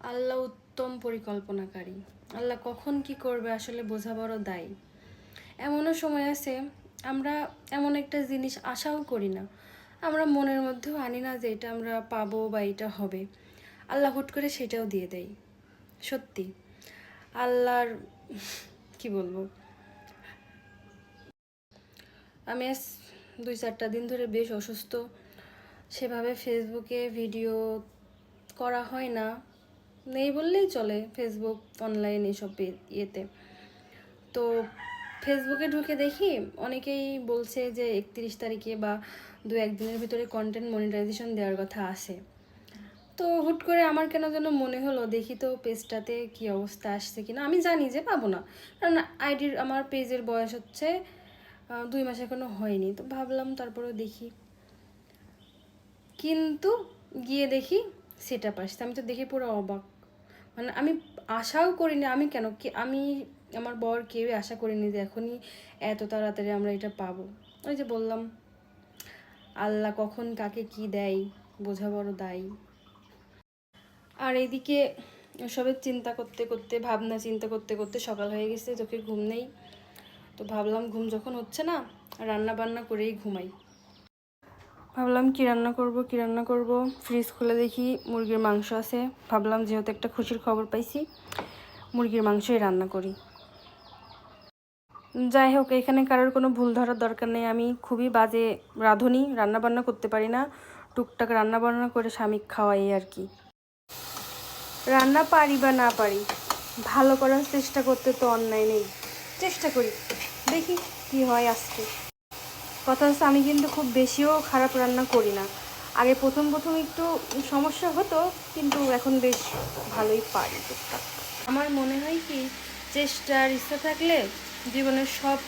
আল্লাহ উত্তম পরিকল্পনাকারী। আল্লাহ কখন কি করবে আসলে বোঝা বড় দায়ী। এমনও সময় আছে, আমরা এমন একটা জিনিস আশাও করি না। আমরা মনের মধ্যেও আনি না যে এটা আমরা পাবো বা এটা হবে। আল্লাহ হুট করে সেটাও দিয়ে দেয়। সত্যি। আল্লাহর কি বলব? আমি দুই চারটা দিন ধরে বেশ অসুস্থ। সেভাবে ফেসবুকে ভিডিও করা হয় না। নেই বললেই চলে ফেসবুক অনলাইন এসব এ- ইয়েতে। তো ফেসবুকে ঢুকে দেখি অনেকেই বলছে যে একত্রিশ তারিখে বা দু একদিনের ভিতরে কন্টেন্ট মনিটাইজেশন দেওয়ার কথা আছে তো হুট করে আমার কেন যেন মনে হলো দেখি তো পেজটাতে কি অবস্থা আসছে কিনা। আমি জানি যে পাবো না। কারণ আইডির আমার পেজের বয়স হচ্ছে দুই মাস এখনও হয়নি। তো ভাবলাম তারপরেও দেখি। কিন্তু গিয়ে দেখি সেটা আসছে আমি তো দেখে পুরো অবাক। মানে আমি আশাও করিনি, আমি কেন? কি, আমি আমার বর কেউই আশা করিনি যে এখনই এত তাড়াতাড়ি আমরা এটা পাবো। ওই যে বললাম, আল্লাহ কখন কাকে কি দেয়, বোঝা বড় দায়ী। আর এইদিকে সবের চিন্তা করতে করতে, ভাবনা চিন্তা করতে করতে সকাল হয়ে গেছে চোখে ঘুম নেই। তো ভাবলাম ঘুম যখন হচ্ছে না রান্না বান্না করেই ঘুমাই। ভাবলাম কি রান্না করব, কি রান্না করব? ফ্রিজ খুলে দেখি, মুরগির মাংস আছে। ভাবলাম যেহেতু একটা খুশির খবর পাইছি, মুরগির মাংসই রান্না করি। যাই হোক, এখানে কারোর কোনো ভুল ধরার দরকার নেই। আমি খুবই বাজে রাঁধুনি রান্না বান্না করতে পারি না। টুকটাক রান্না বান্না করে স্বামী খাওয়াই আর কি। রান্না পারি বা না পারি, ভালো করার চেষ্টা করতে তো অন্যায় নেই। চেষ্টা করি, দেখি কি হয় আজকে। কথা হচ্ছে আমি কিন্তু খুব বেশিও খারাপ রান্না করি না। আগে প্রথম প্রথম একটু সমস্যা হতো, কিন্তু এখন বেশ ভালোই পারি আমার মনে হয় কি চেষ্টার ইচ্ছা থাকলে জীবনের সব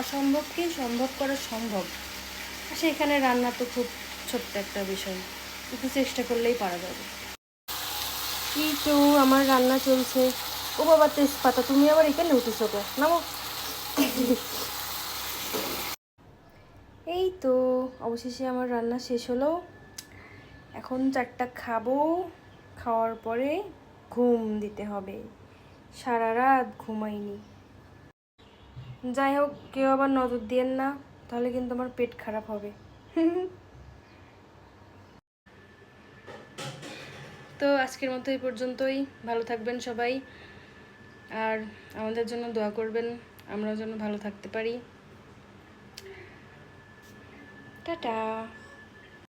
অসম্ভবকেই সম্ভব করা সম্ভব। সেখানে রান্না তো খুব ছোট্ট একটা বিষয়, একটু চেষ্টা করলেই পারা যাবে। কি তো, আমার রান্না চলছে। ও বাবা, তেজপাতা, তুমি আবার এখানে উঠেছো নামো। এই তো, অবশেষে আমার রান্না শেষ হলো। এখন চারটা খাব, খাওয়ার পরে ঘুম দিতে হবে। সারা রাত ঘুমাইনি। যাই হোক কেউ আবার নজর দিয়েন না, তাহলে কিন্তু আমার পেট খারাপ হবে। তো আজকের মতো এই পর্যন্তই। ভালো থাকবেন সবাই। আর আমাদের জন্য দোয়া করবেন, আমরাও যেন ভালো থাকতে পারি। টাটা